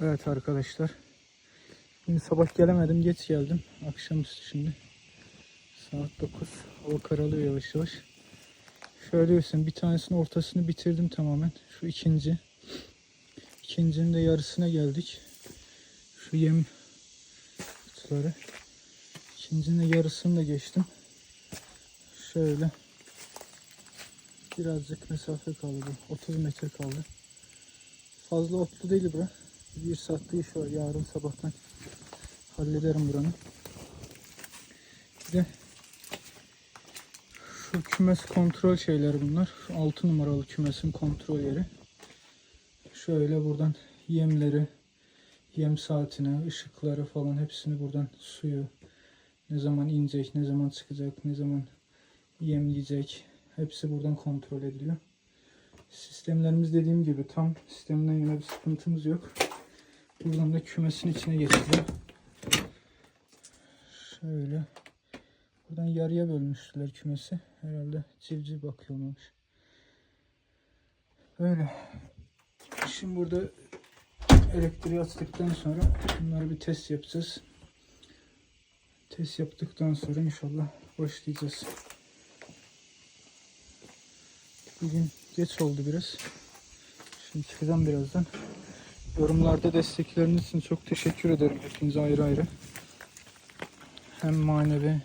Evet arkadaşlar. Şimdi sabah gelemedim. Geç geldim. Akşamüstü şimdi. Saat 9. Hava karalıyor yavaş yavaş. Şöyle göstereyim. Bir tanesinin ortasını bitirdim tamamen. Şu ikinci. İkincinin de yarısına geldik. Şu yem kutuları. İkincinin de yarısını da geçtim. Şöyle. Birazcık mesafe kaldı. 30 metre kaldı. Fazla otlu değil bura. Bir saatte iş var. Yarın sabahtan hallederim buranın. Bir de şu kümes kontrol şeyleri bunlar. Şu 6 numaralı kümesin kontrol yeri. Şöyle buradan yemleri, yem saatine, ışıkları falan hepsini buradan suyu ne zaman inecek, ne zaman çıkacak, ne zaman yemleyecek hepsi buradan kontrol ediliyor. Sistemlerimiz dediğim gibi tam sistemden yana bir sıkıntımız yok. Buradan da kümesin içine geçiliyor. Şöyle. Buradan yarıya bölmüşler kümesi. Herhalde civciv bakıyormuş. Böyle. Şimdi burada elektriği açtıktan sonra bunları bir test yapacağız. Test yaptıktan sonra inşallah başlayacağız. Bugün geç oldu biraz. Şimdi çıkacağım birazdan. Yorumlarda destekleriniz için çok teşekkür ederim hepinize ayrı ayrı. Hem manevi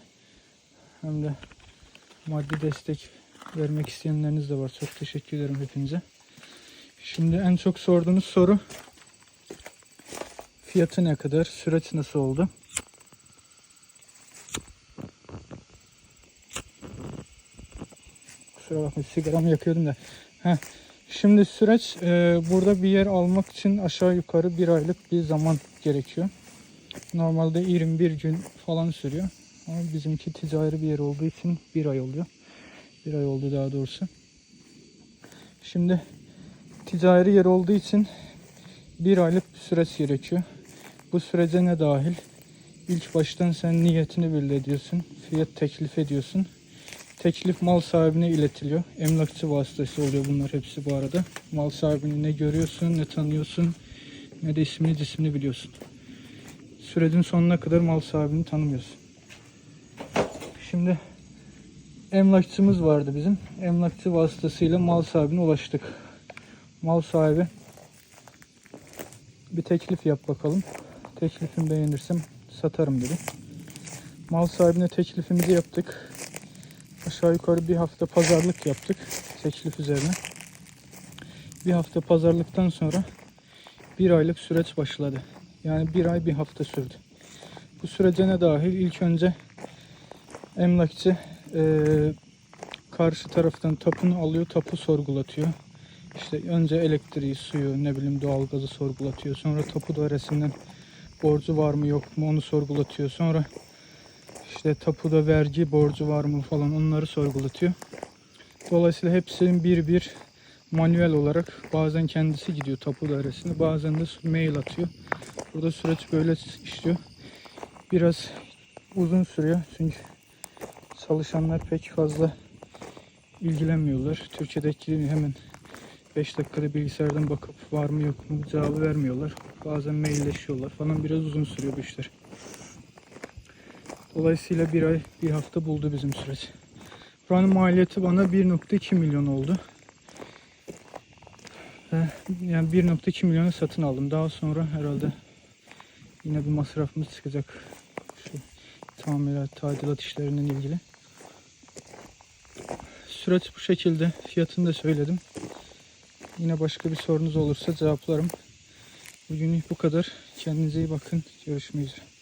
hem de maddi destek vermek isteyenleriniz de var. Çok teşekkür ederim hepinize. Şimdi en çok sorduğunuz soru fiyatı ne kadar, süreç nasıl oldu? Kusura bakmayın sigaramı yakıyordum da. Heh. Şimdi süreç e, burada bir yer almak için aşağı yukarı bir aylık bir zaman gerekiyor. Normalde 21 gün falan sürüyor. Ama bizimki ticari bir yer olduğu için bir ay oluyor. Bir ay oldu daha doğrusu. Şimdi ticari yer olduğu için bir aylık bir süreç gerekiyor. Bu sürece ne dahil? İlk baştan sen niyetini belli ediyorsun. Fiyat teklif ediyorsun. Teklif mal sahibine iletiliyor. Emlakçı vasıtası oluyor bunlar hepsi bu arada. Mal sahibini ne görüyorsun, ne tanıyorsun, ne de ismini cismini biliyorsun. Sürecin sonuna kadar mal sahibini tanımıyorsun. Şimdi emlakçımız vardı bizim. Emlakçı vasıtasıyla mal sahibine ulaştık. Mal sahibi bir teklif yap bakalım. Teklifimi beğenirsem satarım dedi. Mal sahibine teklifimizi yaptık. Aşağı yukarı bir hafta pazarlık yaptık teklif üzerine. Bir hafta pazarlıktan sonra bir aylık süreç başladı. Yani bir ay bir hafta sürdü. Bu sürece ne dahil? İlk önce emlakçı eee, karşı taraftan tapunu alıyor, tapu sorgulatıyor. İşte önce elektriği, suyu, ne bileyim doğalgazı sorgulatıyor. Sonra tapu dairesinden borcu var mı yok mu onu sorgulatıyor. Sonra işte tapuda vergi borcu var mı falan onları sorgulatıyor. Dolayısıyla hepsinin bir bir manuel olarak bazen kendisi gidiyor tapu dairesine bazen de mail atıyor. Burada süreç böyle işliyor. Biraz uzun sürüyor çünkü çalışanlar pek fazla ilgilenmiyorlar. Türkiye'deki hemen 5 dakikada bilgisayardan bakıp var mı yok mu cevabı vermiyorlar. Bazen mailleşiyorlar falan biraz uzun sürüyor bu işler. Dolayısıyla bir ay bir hafta buldu bizim süreç. Buranın maliyeti bana 1.2 milyon oldu. Yani 1.2 milyonu satın aldım. Daha sonra herhalde yine bir masrafımız çıkacak. Şu tamirat, tadilat işlerinden ilgili. Süreç bu şekilde. Fiyatını da söyledim. Yine başka bir sorunuz olursa cevaplarım. Bugünlük bu kadar. Kendinize iyi bakın. Görüşmek üzere.